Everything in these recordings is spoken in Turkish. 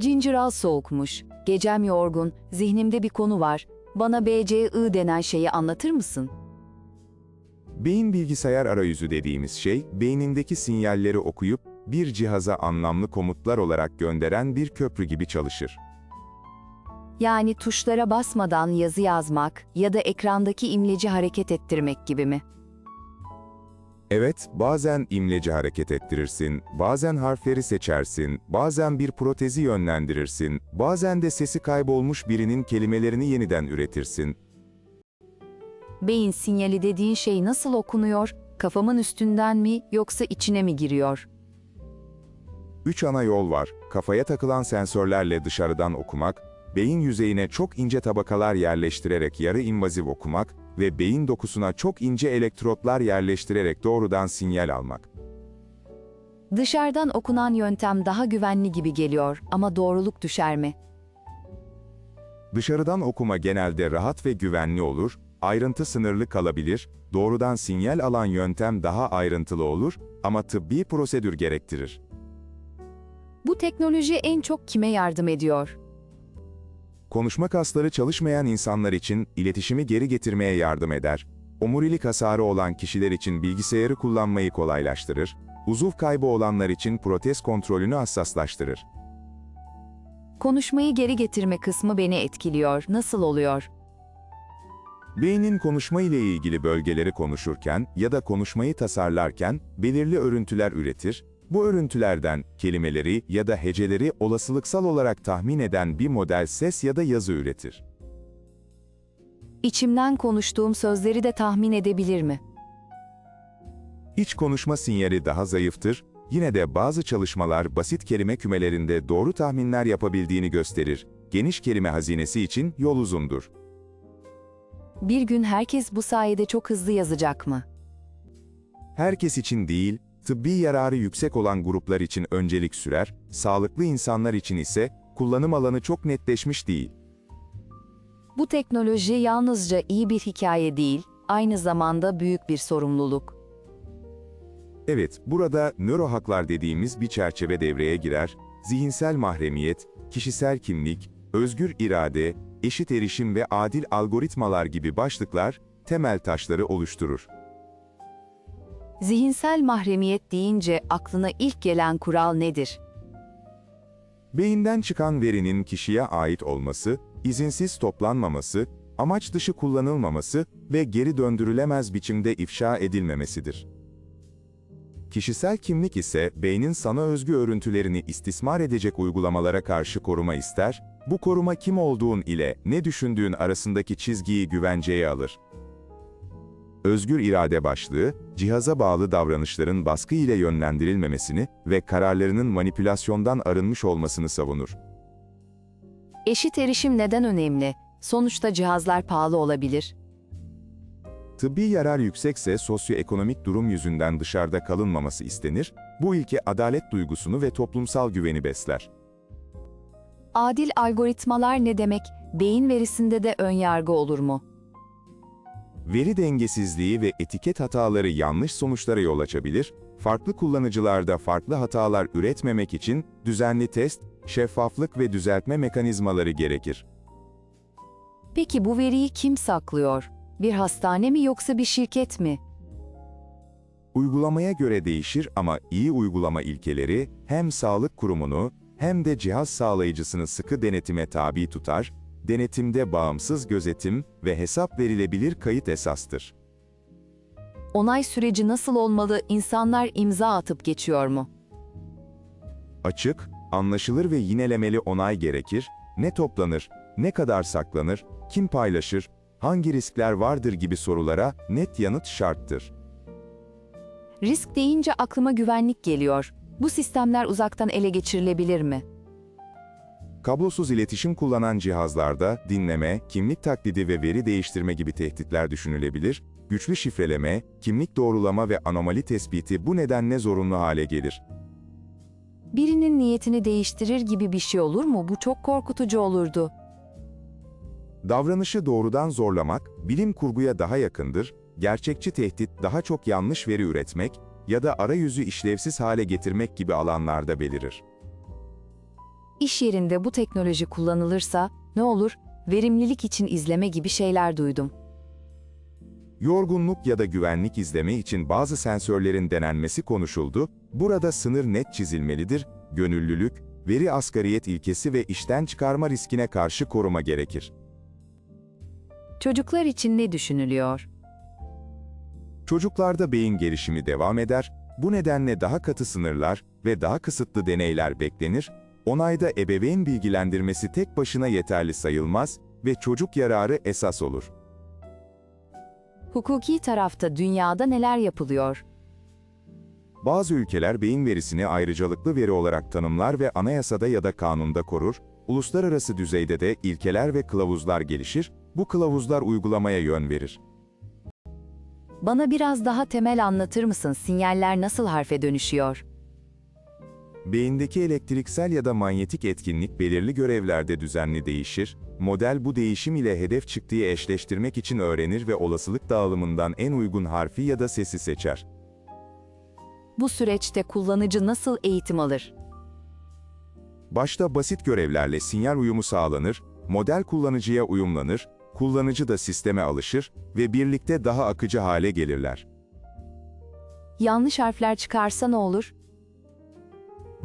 Ginger ale soğukmuş. Gecem yorgun, zihnimde bir konu var. Bana BCI denen şeyi anlatır mısın? Beyin bilgisayar arayüzü dediğimiz şey, beynindeki sinyalleri okuyup bir cihaza anlamlı komutlar olarak gönderen bir köprü gibi çalışır. Yani tuşlara basmadan yazı yazmak ya da ekrandaki imleci hareket ettirmek gibi mi? Evet, bazen imleci hareket ettirirsin, bazen harfleri seçersin, bazen bir protezi yönlendirirsin, bazen de sesi kaybolmuş birinin kelimelerini yeniden üretirsin. Beyin sinyali dediğin şey nasıl okunuyor? Kafamın üstünden mi yoksa içine mi giriyor? Üç ana yol var. Kafaya takılan sensörlerle dışarıdan okumak, beyin yüzeyine çok ince tabakalar yerleştirerek yarı invaziv okumak ve beyin dokusuna çok ince elektrotlar yerleştirerek doğrudan sinyal almak. Dışarıdan okunan yöntem daha güvenli gibi geliyor ama doğruluk düşer mi? Dışarıdan okuma genelde rahat ve güvenli olur, ayrıntı sınırlı kalabilir, doğrudan sinyal alan yöntem daha ayrıntılı olur ama tıbbi prosedür gerektirir. Bu teknoloji en çok kime yardım ediyor? Konuşma kasları çalışmayan insanlar için iletişimi geri getirmeye yardım eder. Omurilik hasarı olan kişiler için bilgisayarı kullanmayı kolaylaştırır. Uzuv kaybı olanlar için protez kontrolünü hassaslaştırır. Konuşmayı geri getirme kısmı beni etkiliyor. Nasıl oluyor? Beynin konuşma ile ilgili bölgeleri konuşurken ya da konuşmayı tasarlarken belirli örüntüler üretir. Bu örüntülerden kelimeleri ya da heceleri olasılıksal olarak tahmin eden bir model ses ya da yazı üretir. İçimden konuştuğum sözleri de tahmin edebilir mi? İç konuşma sinyali daha zayıftır, yine de bazı çalışmalar basit kelime kümelerinde doğru tahminler yapabildiğini gösterir. Geniş kelime hazinesi için yol uzundur. Bir gün herkes bu sayede çok hızlı yazacak mı? Herkes için değil, tıbbi yararı yüksek olan gruplar için öncelik sürer, sağlıklı insanlar için ise kullanım alanı çok netleşmiş değil. Bu teknoloji yalnızca iyi bir hikaye değil, aynı zamanda büyük bir sorumluluk. Evet, burada nörohaklar dediğimiz bir çerçeve devreye girer, zihinsel mahremiyet, kişisel kimlik, özgür irade, eşit erişim ve adil algoritmalar gibi başlıklar temel taşları oluşturur. Zihinsel mahremiyet deyince aklına ilk gelen kural nedir? Beyinden çıkan verinin kişiye ait olması, izinsiz toplanmaması, amaç dışı kullanılmaması ve geri döndürülemez biçimde ifşa edilmemesidir. Kişisel kimlik ise beynin sana özgü örüntülerini istismar edecek uygulamalara karşı koruma ister, bu koruma kim olduğun ile ne düşündüğün arasındaki çizgiyi güvenceye alır. Özgür irade başlığı, cihaza bağlı davranışların baskı ile yönlendirilmemesini ve kararlarının manipülasyondan arınmış olmasını savunur. Eşit erişim neden önemli? Sonuçta cihazlar pahalı olabilir. Tıbbi yarar yüksekse sosyoekonomik durum yüzünden dışarıda kalınmaması istenir, bu ilke adalet duygusunu ve toplumsal güveni besler. Adil algoritmalar ne demek? Beyin verisinde de ön yargı olur mu? Veri dengesizliği ve etiket hataları yanlış sonuçlara yol açabilir, farklı kullanıcılarda farklı hatalar üretmemek için düzenli test, şeffaflık ve düzeltme mekanizmaları gerekir. Peki bu veriyi kim saklıyor? Bir hastane mi yoksa bir şirket mi? Uygulamaya göre değişir ama iyi uygulama ilkeleri hem sağlık kurumunu hem de cihaz sağlayıcısını sıkı denetime tabi tutar, denetimde bağımsız gözetim ve hesap verilebilir kayıt esastır. Onay süreci nasıl olmalı? İnsanlar imza atıp geçiyor mu? Açık, anlaşılır ve yinelemeli onay gerekir, ne toplanır, ne kadar saklanır, kim paylaşır, hangi riskler vardır gibi sorulara net yanıt şarttır. Risk deyince aklıma güvenlik geliyor. Bu sistemler uzaktan ele geçirilebilir mi? Kablosuz iletişim kullanan cihazlarda dinleme, kimlik taklidi ve veri değiştirme gibi tehditler düşünülebilir, güçlü şifreleme, kimlik doğrulama ve anomali tespiti bu nedenle zorunlu hale gelir. Birinin niyetini değiştirir gibi bir şey olur mu? Bu çok korkutucu olurdu. Davranışı doğrudan zorlamak, bilim kurguya daha yakındır, gerçekçi tehdit daha çok yanlış veri üretmek ya da arayüzü işlevsiz hale getirmek gibi alanlarda belirir. İş yerinde bu teknoloji kullanılırsa ne olur? Verimlilik için izleme gibi şeyler duydum. Yorgunluk ya da güvenlik izleme için bazı sensörlerin denenmesi konuşuldu. Burada sınır net çizilmelidir. Gönüllülük, veri asgariyet ilkesi ve işten çıkarma riskine karşı koruma gerekir. Çocuklar için ne düşünülüyor? Çocuklarda beyin gelişimi devam eder, bu nedenle daha katı sınırlar ve daha kısıtlı deneyler beklenir, onayda ebeveyn bilgilendirmesi tek başına yeterli sayılmaz ve çocuk yararı esas olur. Hukuki tarafta dünyada neler yapılıyor? Bazı ülkeler beyin verisini ayrıcalıklı veri olarak tanımlar ve anayasada ya da kanunda korur, uluslararası düzeyde de ilkeler ve kılavuzlar gelişir, bu kılavuzlar uygulamaya yön verir. Bana biraz daha temel anlatır mısın? Sinyaller nasıl harfe dönüşüyor? Beyindeki elektriksel ya da manyetik etkinlik belirli görevlerde düzenli değişir, model bu değişim ile hedef çıktığı eşleştirmek için öğrenir ve olasılık dağılımından en uygun harfi ya da sesi seçer. Bu süreçte kullanıcı nasıl eğitim alır? Başta basit görevlerle sinyal uyumu sağlanır, model kullanıcıya uyumlanır, kullanıcı da sisteme alışır ve birlikte daha akıcı hale gelirler. Yanlış harfler çıkarsa ne olur?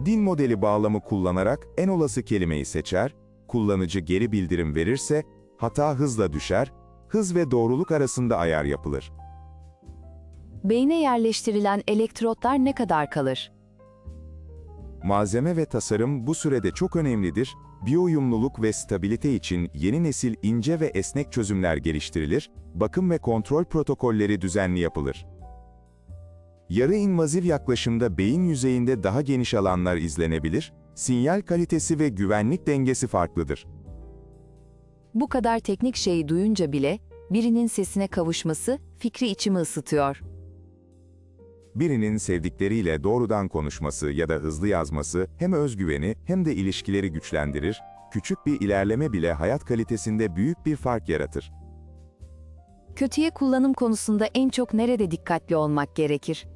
Din modeli bağlamı kullanarak en olası kelimeyi seçer, kullanıcı geri bildirim verirse hata hızla düşer, hız ve doğruluk arasında ayar yapılır. Beyne yerleştirilen elektrotlar ne kadar kalır? Malzeme ve tasarım bu sürede çok önemlidir. Biyouyumluluk ve stabilite için yeni nesil ince ve esnek çözümler geliştirilir, bakım ve kontrol protokolleri düzenli yapılır. Yarı invaziv yaklaşımda beyin yüzeyinde daha geniş alanlar izlenebilir, sinyal kalitesi ve güvenlik dengesi farklıdır. Bu kadar teknik şeyi duyunca bile birinin sesine kavuşması fikri içimi ısıtıyor. Birinin sevdikleriyle doğrudan konuşması ya da hızlı yazması hem özgüveni hem de ilişkileri güçlendirir, küçük bir ilerleme bile hayat kalitesinde büyük bir fark yaratır. Kötüye kullanım konusunda en çok nerede dikkatli olmak gerekir?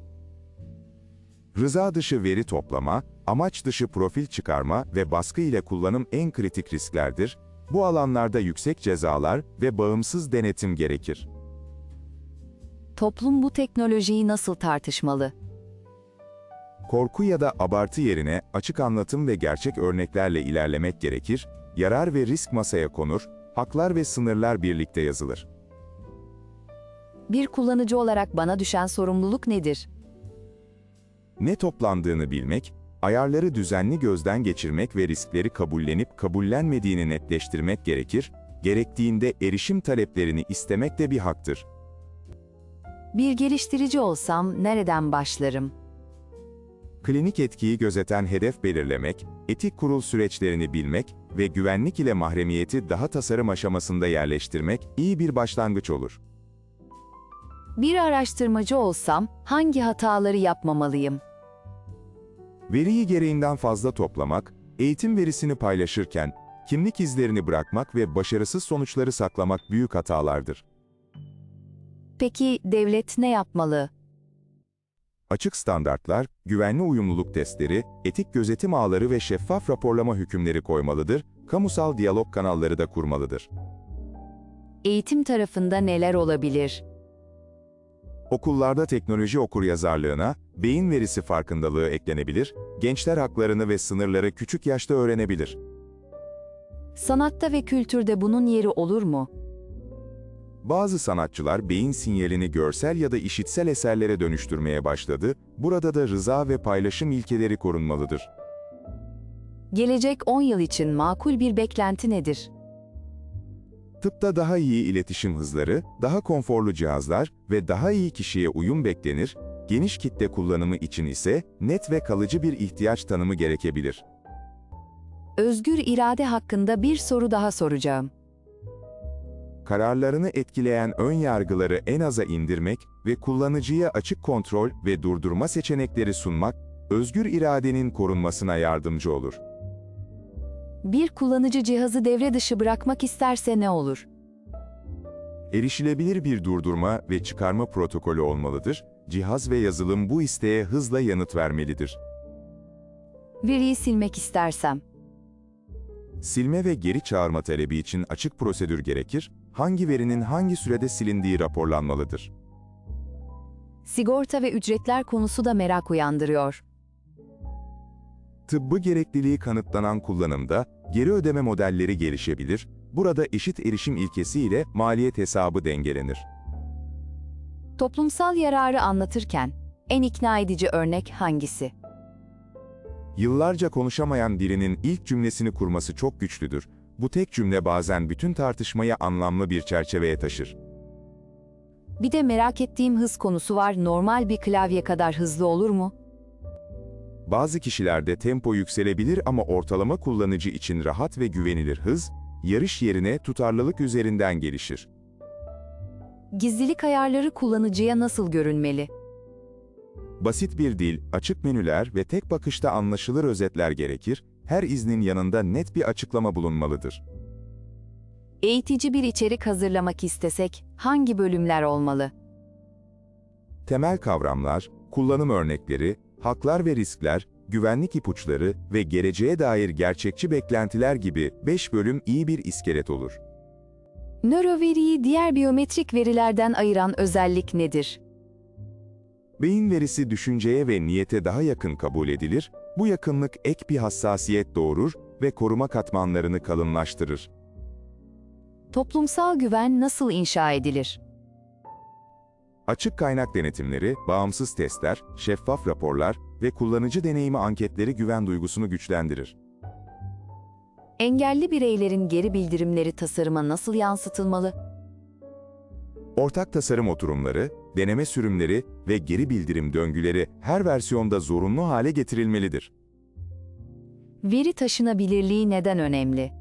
Rıza dışı veri toplama, amaç dışı profil çıkarma ve baskı ile kullanım en kritik risklerdir. Bu alanlarda yüksek cezalar ve bağımsız denetim gerekir. Toplum bu teknolojiyi nasıl tartışmalı? Korku ya da abartı yerine açık anlatım ve gerçek örneklerle ilerlemek gerekir, yarar ve risk masaya konur, haklar ve sınırlar birlikte yazılır. Bir kullanıcı olarak bana düşen sorumluluk nedir? Ne toplandığını bilmek, ayarları düzenli gözden geçirmek ve riskleri kabullenip kabullenmediğini netleştirmek gerekir, gerektiğinde erişim taleplerini istemek de bir haktır. Bir geliştirici olsam nereden başlarım? Klinik etkiyi gözeten hedef belirlemek, etik kurul süreçlerini bilmek ve güvenlik ile mahremiyeti daha tasarım aşamasında yerleştirmek iyi bir başlangıç olur. Bir araştırmacı olsam hangi hataları yapmamalıyım? Veriyi gereğinden fazla toplamak, eğitim verisini paylaşırken kimlik izlerini bırakmak ve başarısız sonuçları saklamak büyük hatalardır. Peki devlet ne yapmalı? Açık standartlar, güvenli uyumluluk testleri, etik gözetim ağları ve şeffaf raporlama hükümleri koymalıdır, kamusal diyalog kanalları da kurmalıdır. Eğitim tarafında neler olabilir? Okullarda teknoloji okuryazarlığına, beyin verisi farkındalığı eklenebilir, gençler haklarını ve sınırları küçük yaşta öğrenebilir. Sanatta ve kültürde bunun yeri olur mu? Bazı sanatçılar beyin sinyalini görsel ya da işitsel eserlere dönüştürmeye başladı, burada da rıza ve paylaşım ilkeleri korunmalıdır. Gelecek 10 yıl için makul bir beklenti nedir? Tıpta daha iyi iletişim hızları, daha konforlu cihazlar ve daha iyi kişiye uyum beklenir, geniş kitle kullanımı için ise net ve kalıcı bir ihtiyaç tanımı gerekebilir. Özgür irade hakkında bir soru daha soracağım. Kararlarını etkileyen ön yargıları en aza indirmek ve kullanıcıya açık kontrol ve durdurma seçenekleri sunmak, özgür iradenin korunmasına yardımcı olur. Bir kullanıcı cihazı devre dışı bırakmak isterse ne olur? Erişilebilir bir durdurma ve çıkarma protokolü olmalıdır. Cihaz ve yazılım bu isteğe hızla yanıt vermelidir. Veriyi silmek istersem. silme ve geri çağırma talebi için açık prosedür gerekir, hangi verinin hangi sürede silindiği raporlanmalıdır. Sigorta ve ücretler konusu da merak uyandırıyor. Tıbbı gerekliliği kanıtlanan kullanımda geri ödeme modelleri gelişebilir, burada eşit erişim ilkesi ile maliyet hesabı dengelenir. Toplumsal yararı anlatırken en ikna edici örnek hangisi? Yıllarca konuşamayan birinin ilk cümlesini kurması çok güçlüdür. Bu tek cümle bazen bütün tartışmayı anlamlı bir çerçeveye taşır. Bir de merak ettiğim hız konusu var. Normal bir klavye kadar hızlı olur mu? Bazı kişilerde tempo yükselebilir ama ortalama kullanıcı için rahat ve güvenilir hız, yarış yerine tutarlılık üzerinden gelişir. Gizlilik ayarları kullanıcıya nasıl görünmeli? Basit bir dil, açık menüler ve tek bakışta anlaşılır özetler gerekir, her iznin yanında net bir açıklama bulunmalıdır. Eğitici bir içerik hazırlamak istesek hangi bölümler olmalı? Temel kavramlar, kullanım örnekleri, haklar ve riskler, güvenlik ipuçları ve geleceğe dair gerçekçi beklentiler gibi 5 bölüm iyi bir iskelet olur. Nöroveriyi diğer biyometrik verilerden ayıran özellik nedir? Beyin verisi düşünceye ve niyete daha yakın kabul edilir, bu yakınlık ek bir hassasiyet doğurur ve koruma katmanlarını kalınlaştırır. Toplumsal güven nasıl inşa edilir? Açık kaynak denetimleri, bağımsız testler, şeffaf raporlar ve kullanıcı deneyimi anketleri güven duygusunu güçlendirir. Engelli bireylerin geri bildirimleri tasarıma nasıl yansıtılmalı? Ortak tasarım oturumları, deneme sürümleri ve geri bildirim döngüleri her versiyonda zorunlu hale getirilmelidir. Veri taşınabilirliği neden önemli?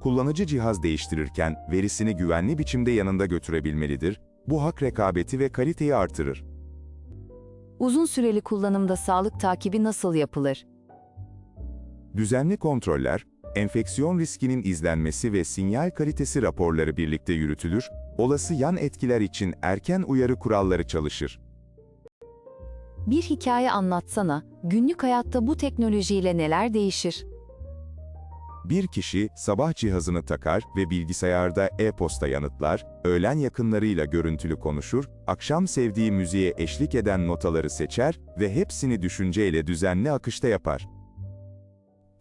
Kullanıcı cihaz değiştirirken verisini güvenli biçimde yanında götürebilmelidir. Bu hak rekabeti ve kaliteyi artırır. Uzun süreli kullanımda sağlık takibi nasıl yapılır? Düzenli kontroller, enfeksiyon riskinin izlenmesi ve sinyal kalitesi raporları birlikte yürütülür, olası yan etkiler için erken uyarı kuralları çalışır. Bir hikaye anlatsana, günlük hayatta bu teknolojiyle neler değişir? Bir kişi sabah cihazını takar ve bilgisayarda e-posta yanıtlar, öğlen yakınlarıyla görüntülü konuşur, akşam sevdiği müziğe eşlik eden notaları seçer ve hepsini düşünceyle düzenli akışta yapar.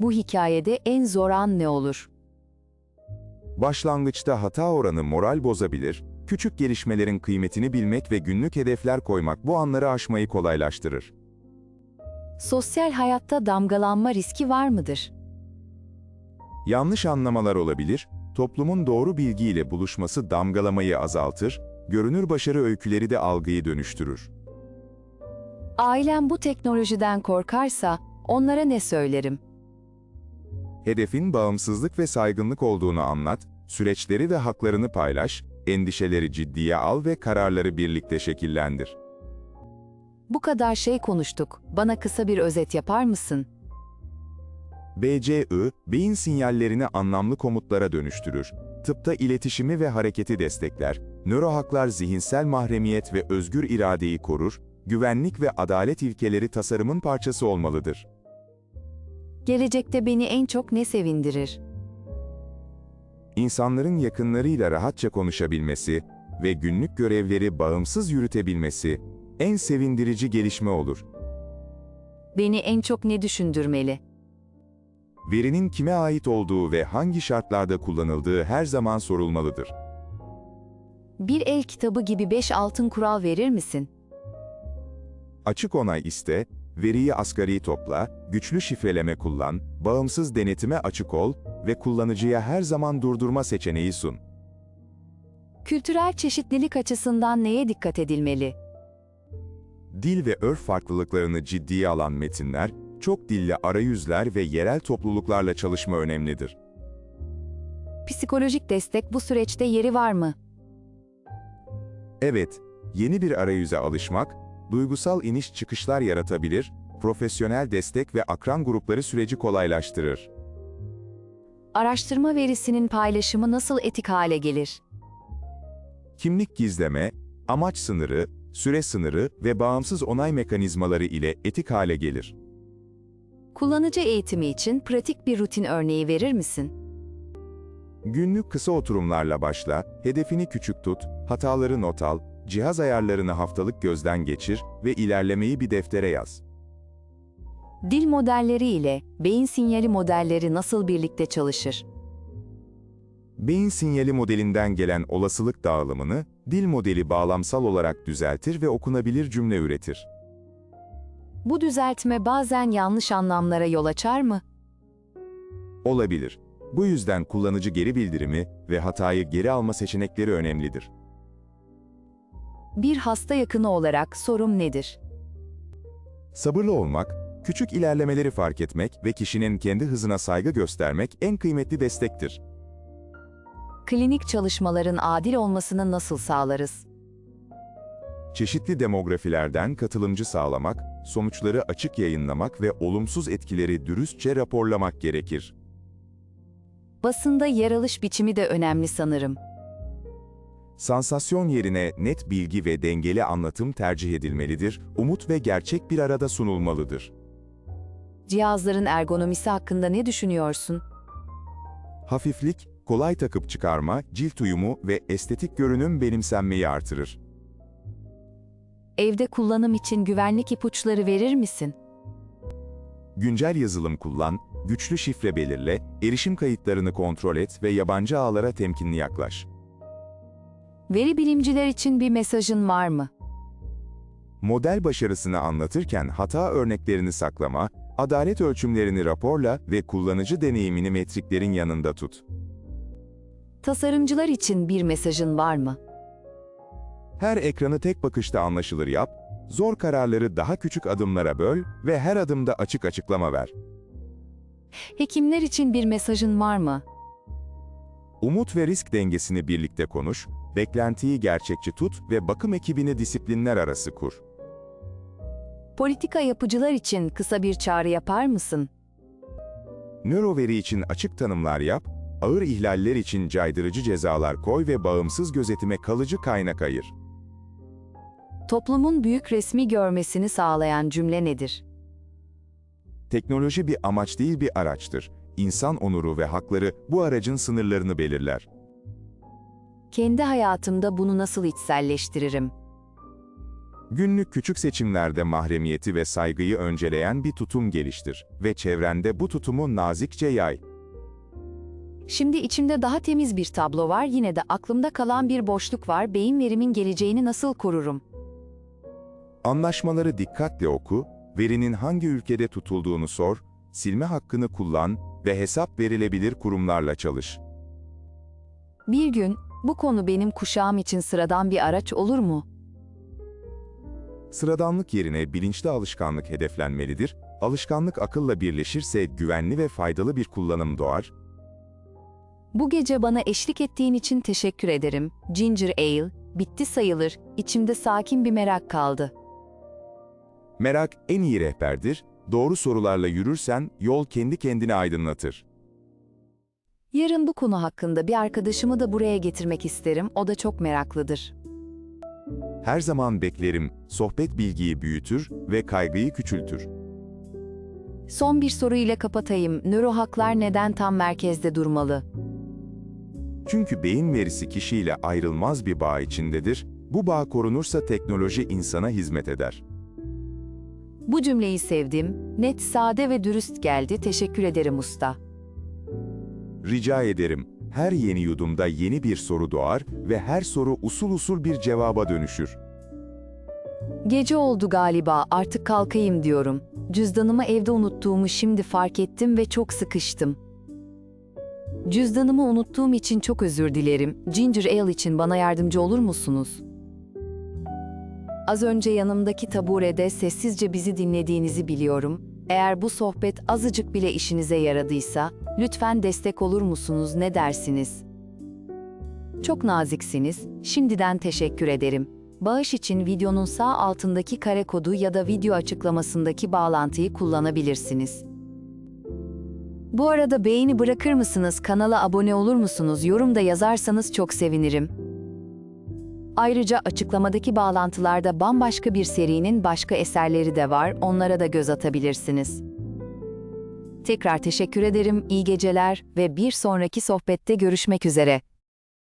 Bu hikayede en zor an ne olur? Başlangıçta hata oranı moral bozabilir, küçük gelişmelerin kıymetini bilmek ve günlük hedefler koymak bu anları aşmayı kolaylaştırır. Sosyal hayatta damgalanma riski var mıdır? Yanlış anlamalar olabilir, toplumun doğru bilgiyle buluşması damgalamayı azaltır, görünür başarı öyküleri de algıyı dönüştürür. Ailem bu teknolojiden korkarsa onlara ne söylerim? Hedefin bağımsızlık ve saygınlık olduğunu anlat, süreçleri ve haklarını paylaş, endişeleri ciddiye al ve kararları birlikte şekillendir. Bu kadar şey konuştuk. Bana kısa bir özet yapar mısın? BCI, beyin sinyallerini anlamlı komutlara dönüştürür. Tıpta iletişimi ve hareketi destekler. Nörohaklar zihinsel mahremiyet ve özgür iradeyi korur. Güvenlik ve adalet ilkeleri tasarımın parçası olmalıdır. Gelecekte beni en çok ne sevindirir? İnsanların yakınlarıyla rahatça konuşabilmesi ve günlük görevleri bağımsız yürütebilmesi en sevindirici gelişme olur. Beni en çok ne düşündürmeli? Verinin kime ait olduğu ve hangi şartlarda kullanıldığı her zaman sorulmalıdır. Bir el kitabı gibi 5 altın kural verir misin? Açık onay iste, veriyi asgari topla, güçlü şifreleme kullan, bağımsız denetime açık ol ve kullanıcıya her zaman durdurma seçeneği sun. Kültürel çeşitlilik açısından neye dikkat edilmeli? Dil ve örf farklılıklarını ciddiye alan metinler, çok dilli arayüzler ve yerel topluluklarla çalışma önemlidir. Psikolojik destek bu süreçte yeri var mı? Evet, yeni bir arayüze alışmak, duygusal iniş çıkışlar yaratabilir, profesyonel destek ve akran grupları süreci kolaylaştırır. Araştırma verisinin paylaşımı nasıl etik hale gelir? Kimlik gizleme, amaç sınırı, süre sınırı ve bağımsız onay mekanizmaları ile etik hale gelir. Kullanıcı eğitimi için pratik bir rutin örneği verir misin? Günlük kısa oturumlarla başla, hedefini küçük tut, hataları not al, cihaz ayarlarını haftalık gözden geçir ve ilerlemeyi bir deftere yaz. Dil modelleri ile beyin sinyali modelleri nasıl birlikte çalışır? Beyin sinyali modelinden gelen olasılık dağılımını, dil modeli bağlamsal olarak düzeltir ve okunabilir cümle üretir. Bu düzeltme bazen yanlış anlamlara yol açar mı? Olabilir. Bu yüzden kullanıcı geri bildirimi ve hatayı geri alma seçenekleri önemlidir. Bir hasta yakını olarak sorum nedir? Sabırlı olmak, küçük ilerlemeleri fark etmek ve kişinin kendi hızına saygı göstermek en kıymetli destektir. Klinik çalışmaların adil olmasını nasıl sağlarız? Çeşitli demografilerden katılımcı sağlamak, sonuçları açık yayınlamak ve olumsuz etkileri dürüstçe raporlamak gerekir. Basında yer alış biçimi de önemli sanırım. Sansasyon yerine net bilgi ve dengeli anlatım tercih edilmelidir, umut ve gerçek bir arada sunulmalıdır. Cihazların ergonomisi hakkında ne düşünüyorsun? Hafiflik, kolay takıp çıkarma, cilt uyumu ve estetik görünüm benimsenmeyi artırır. Evde kullanım için güvenlik ipuçları verir misin? Güncel yazılım kullan, güçlü şifre belirle, erişim kayıtlarını kontrol et ve yabancı ağlara temkinli yaklaş. Veri bilimciler için bir mesajın var mı? Model başarısını anlatırken hata örneklerini saklama, adalet ölçümlerini raporla ve kullanıcı deneyimini metriklerin yanında tut. Tasarımcılar için bir mesajın var mı? Her ekranı tek bakışta anlaşılır yap, zor kararları daha küçük adımlara böl ve her adımda açık açıklama ver. Hekimler için bir mesajın var mı? Umut ve risk dengesini birlikte konuş, beklentiyi gerçekçi tut ve bakım ekibini disiplinler arası kur. Politika yapıcılar için kısa bir çağrı yapar mısın? Nöroveri için açık tanımlar yap, ağır ihlaller için caydırıcı cezalar koy ve bağımsız gözetime kalıcı kaynak ayır. Toplumun büyük resmi görmesini sağlayan cümle nedir? Teknoloji bir amaç değil bir araçtır. İnsan onuru ve hakları bu aracın sınırlarını belirler. Kendi hayatımda bunu nasıl içselleştiririm? Günlük küçük seçimlerde mahremiyeti ve saygıyı önceleyen bir tutum geliştir ve çevrende bu tutumu nazikçe yay. Şimdi içimde daha temiz bir tablo var, yine de aklımda kalan bir boşluk var. Beyin verimin geleceğini nasıl korurum? Anlaşmaları dikkatle oku, verinin hangi ülkede tutulduğunu sor, silme hakkını kullan ve hesap verilebilir kurumlarla çalış. Bir gün bu konu benim kuşağım için sıradan bir araç olur mu? Sıradanlık yerine bilinçli alışkanlık hedeflenmelidir. Alışkanlık akılla birleşirse güvenli ve faydalı bir kullanım doğar. Bu gece bana eşlik ettiğin için teşekkür ederim. Ginger Ale, bitti sayılır. İçimde sakin bir merak kaldı. Merak en iyi rehberdir. Doğru sorularla yürürsen yol kendi kendine aydınlatır. Yarın bu konu hakkında bir arkadaşımı da buraya getirmek isterim. O da çok meraklıdır. Her zaman beklerim. Sohbet bilgiyi büyütür ve kaygıyı küçültür. Son bir soru ile kapatayım. Nöro haklar neden tam merkezde durmalı? Çünkü beyin verisi kişiyle ayrılmaz bir bağ içindedir. Bu bağ korunursa teknoloji insana hizmet eder. Bu cümleyi sevdim. Net, sade ve dürüst geldi. Teşekkür ederim usta. Rica ederim. Her yeni yudumda yeni bir soru doğar ve her soru usul usul bir cevaba dönüşür. Gece oldu galiba. Artık kalkayım diyorum. Cüzdanımı evde unuttuğumu şimdi fark ettim ve çok sıkıştım. Cüzdanımı unuttuğum için çok özür dilerim. Ginger Ale için bana yardımcı olur musunuz? Az önce yanımdaki taburede sessizce bizi dinlediğinizi biliyorum. Eğer bu sohbet azıcık bile işinize yaradıysa, lütfen destek olur musunuz ne dersiniz? Çok naziksiniz, şimdiden teşekkür ederim. Bağış için videonun sağ altındaki kare kodu ya da video açıklamasındaki bağlantıyı kullanabilirsiniz. Bu arada beğeni bırakır mısınız, kanala abone olur musunuz, yorum da yazarsanız çok sevinirim. Ayrıca açıklamadaki bağlantılarda bambaşka bir serinin başka eserleri de var, onlara da göz atabilirsiniz. Tekrar teşekkür ederim, iyi geceler ve bir sonraki sohbette görüşmek üzere.